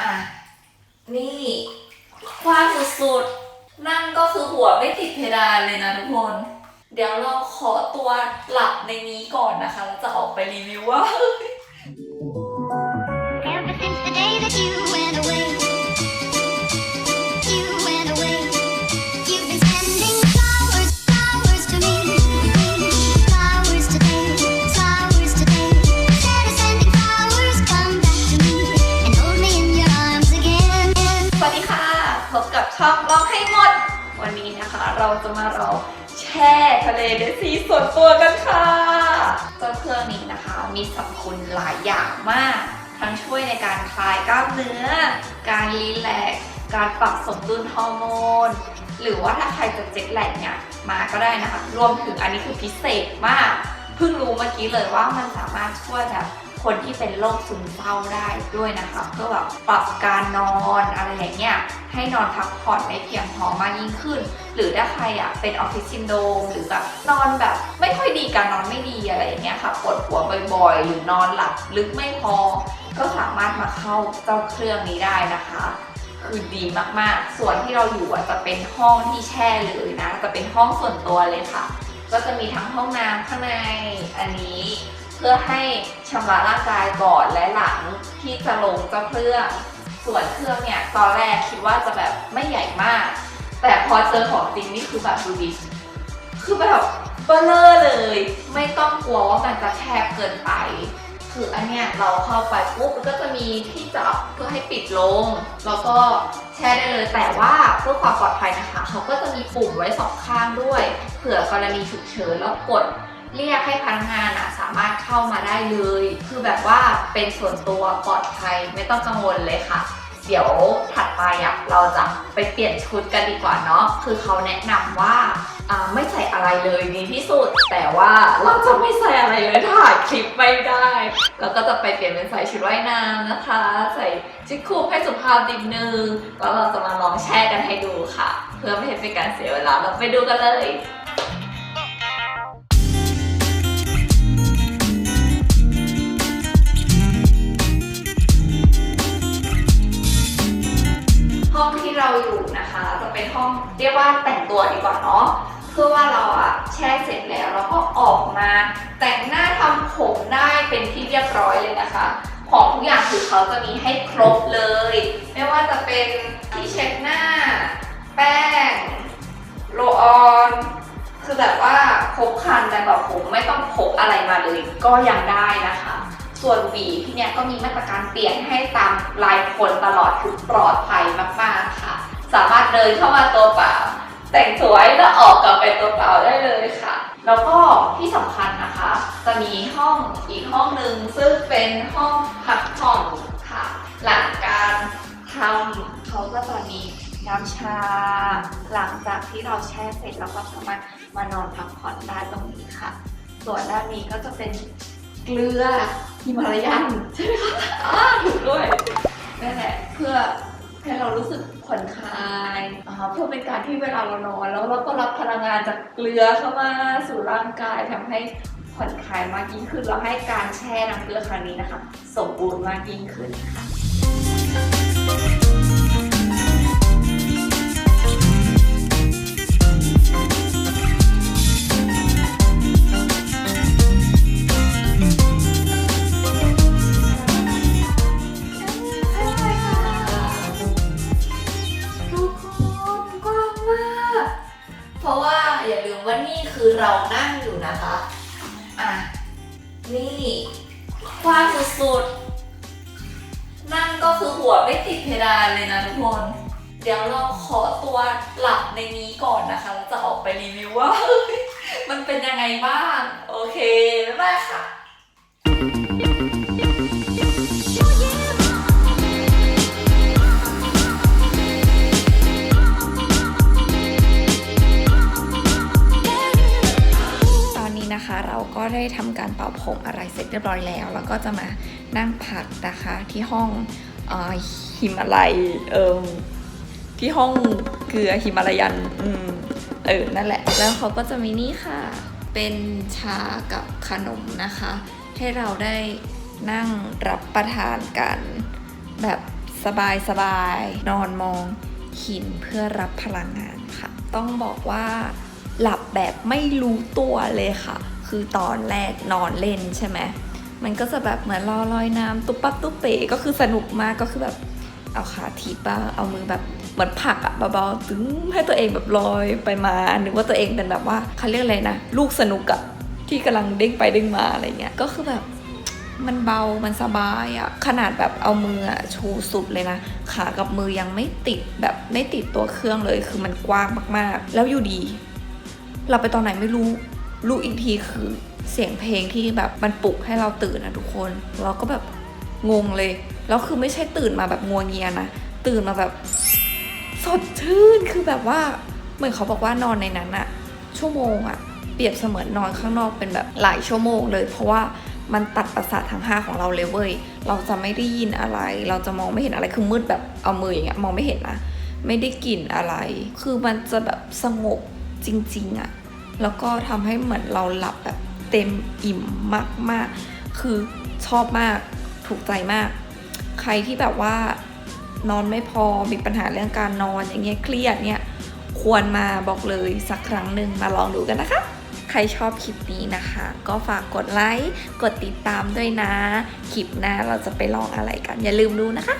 อะ นี่ คว้างสุดๆ นั่งก็คือหัวไม่ติดเพดานเลยนะทุกคน เดี๋ยวเราขอตัวหลับในนี้ก่อนนะคะ แล้วจะออกไปรีวิวว่า จะมาเราแช่ทะเลเดซีส่วนตัวกันค่ะเจ้าเครื่องนี้นะคะ มีสรรพคุณหลายอย่างมาก ทั้งช่วยในการคลายกล้ามเนื้อ การรีแลกการปรับสมดุลฮอร์โมน หรือว่าถ้าใครจะเจ็ตแลกเนี่ยมาก็ได้นะคะ รวมถึงอันนี้คือพิเศษมาก เพิ่งรู้เมื่อกี้เลยว่ามันสามารถช่วยแบบ คนที่เป็นโรคซึมเศร้าได้ด้วยนะคะเพื่อแบบปรับการนอนอะไรอย่างเงี้ยให้นอนพักผ่อนได้เพียงพอมากยิ่งขึ้น หรือถ้าใครอะเป็นออฟฟิศซินโดมหรือแบบนอนแบบ ไม่ค่อยดีการนอนไม่ดีอะไรอย่างเงี้ยค่ะปวดหัวบ่อยๆ หรือนอนหลับลึกไม่พอ ก็สามารถมาเข้าเจ้าเครื่องนี้ได้นะคะคือดีมากๆ ส่วนที่เราอยู่อะจะเป็นห้องที่แช่เลยนะ จะเป็นห้องส่วนตัวเลยค่ะ ก็จะมีทั้งห้องน้ำข้างในอันนี้ เพื่อให้ชำระร่างกายก่อนและหลังที่จะลงเจ้าเครื่องส่วนเครื่องเนี่ยตอนแรกคิดว่าจะแบบไม่ใหญ่มาก แต่พอเจอของจริงนี่คือแบบดูดิคือแบบเบลอเลย ไม่ต้องกลัวว่ามันจะแคบเกินไป คืออันเนี้ยเราเข้าไปปุ๊บก็จะมีที่จับเพื่อให้ปิดลง แล้วก็แช่ได้เลยแต่ว่าเพื่อความปลอดภัยนะคะ เขาก็จะมีปุ่มไว้สองข้างด้วย เผื่อกรณีฉุกเฉินแล้วกด เรียกให้พนักงานอะสามารถเข้ามาได้เลย คือแบบว่าเป็นส่วนตัวปลอดภัยไม่ต้องกังวลเลยค่ะ เดี๋ยวถัดไปอะเราจะไปเปลี่ยนชุดกันดีกว่าเนาะคือเขาแนะนำว่าอ่าไม่ใส่อะไรเลยดีที่สุด แต่ว่าเราจะไม่ใส่อะไรเลยถ่ายคลิปไม่ได้แล้วก็จะไปเปลี่ยนเป็นใส่ชุดว่ายน้ำนะคะ ใส่ชุดคุมให้สุภาพนิดนึงแล้วเราจะมาลองแช่กันให้ดูค่ะ เพื่อไม่ให้เป็นการเสียเวลาเราไปดูกันเลย เรียกว่าแต่งตัวดีกว่าเนาะเพื่อว่าเราอะแช่เสร็จแล้วเราก็ออกมา แต่งหน้าทำผมได้เป็นที่เรียบร้อยเลยนะคะ ของทุกอย่างคือเขาจะมีให้ครบเลย ไม่ว่าจะเป็นที่เช็ดหน้า แป้งโรลออนคือแบบว่าครบครันแต่แบบผมไม่ต้องพกอะไรมาเลยก็ยังได้นะคะ ส่วนหวีที่เนี่ยก็มีมาตรการเปลี่ยนให้ตามลายคนตลอดคือปลอดภัยมากๆค่ะ สามารถเดินเข้ามาตัวเปล่า แต่งสวยแล้วออกกลับไปตัวเปล่าได้เลยค่ะ แล้วก็ที่สำคัญนะคะ จะมีห้องอีกห้องหนึ่งซึ่งเป็นห้องพักผ่อนค่ะ หลังการทำเขาก็จะมีน้ำชา หลังจากที่เราแช่เสร็จเราก็สามารถมานอนพักผ่อนได้ตรงนี้ค่ะ ส่วนด้านนี้ก็จะเป็นเกลือฮิมาลายันใช่ไหมคะอ่าถูกด้วยนั่นแหละเพื่อ ให้เรารู้สึกผ่อนคลายเพื่อเป็นการที่เวลาเรานอน แล้วเราก็รับพลังงานจากเกลือเข้ามาสู่ร่างกายทำให้ผ่อนคลายมากยิ่งขึ้น เราให้การแช่น้ำเกลือครั้งนี้นะคะ สมบูรณ์มากยิ่งขึ้นค่ะ เรานั่งอยู่นะคะ อะ นี่กว้างสุดๆ นั่งก็คือหัวไม่ติดเพดานเลยนะทุกคน เดี๋ยวเราขอตัวหลับในนี้ก่อนนะคะ แล้วจะออกไปรีวิวว่า มันเป็นยังไงบ้าง โอเค บ๊ายบายค่ะ ได้ทำการเป่าผมอะไรเสร็จเรียบร้อยแล้ว แล้วก็จะมานั่งพักนะคะที่ห้องเออหิมาลัยเออที่ห้องเกลือหิมาลายันอืมเออนั่นแหละ แล้วเขาก็จะมีนี่ค่ะ เป็นชากับขนมนะคะ ให้เราได้นั่งรับประทานกัน แบบสบายสบายๆนอนมองหินเพื่อรับพลังงานค่ะ ต้องบอกว่าหลับแบบไม่รู้ตัวเลยค่ะ คือตอนแรกนอนเล่นใช่ไหมมันก็จะแบบเหมือนลอลอยน้ำตุ๊บปั๊บตุ๊บเป๋ก็คือสนุกมากก็คือแบบเอาขาถีบบ้างเอามือแบบเหมือนผักอะเบาๆตึงให้ตัวเองแบบลอยไปมานึกว่าตัวเองเป็นแบบว่าเขาเรียกอะไรนะลูกสนุกอะที่กำลังเด้งไปเด้งมาอะไรเงี้ยก็คือแบบมันเบา มันสบายอะขนาดแบบเอามืออะชูสุดเลยนะ ขากับมือยังไม่ติดแบบไม่ติดตัวเครื่องเลย คือมันกว้างมากๆ แล้วอยู่ดี เราไปตอนไหนไม่รู้ รู้อีกทีคือเสียงเพลงที่แบบมันปลุกให้เราตื่นนะทุกคน เราก็แบบงงเลย แล้วคือไม่ใช่ตื่นมาแบบงัวเงียนะ ตื่นมาแบบสดชื่น คือแบบว่าเหมือนเขาบอกว่านอนในนั้นอะชั่วโมงอะเปรียบเสมือนนอนข้างนอกเป็นแบบหลายชั่วโมงเลย เพราะว่ามันตัดประสาททั้งห้าของเราเลยเว้ย เราจะไม่ได้ยินอะไร เราจะมองไม่เห็นอะไร คือมืดแบบเอามืออย่างเงี้ยมองไม่เห็นนะ ไม่ได้กลิ่นอะไร คือมันจะแบบสงบจริง ๆอะ แล้วก็ทำให้เหมือนเราหลับแบบเต็มอิ่มมากๆ คือชอบมากถูกใจมาก ใครที่แบบว่านอนไม่พอมีปัญหาเรื่องการนอนอย่างเงี้ยเครียดเนี่ยควรมาบอกเลยสักครั้งหนึ่งมาลองดูกันนะคะ ใครชอบคลิปนี้นะคะ ก็ฝากกดไลค์ กดติดตามด้วยนะ คลิปหน้าเราจะไปลองอะไรกัน อย่าลืมดูนะคะ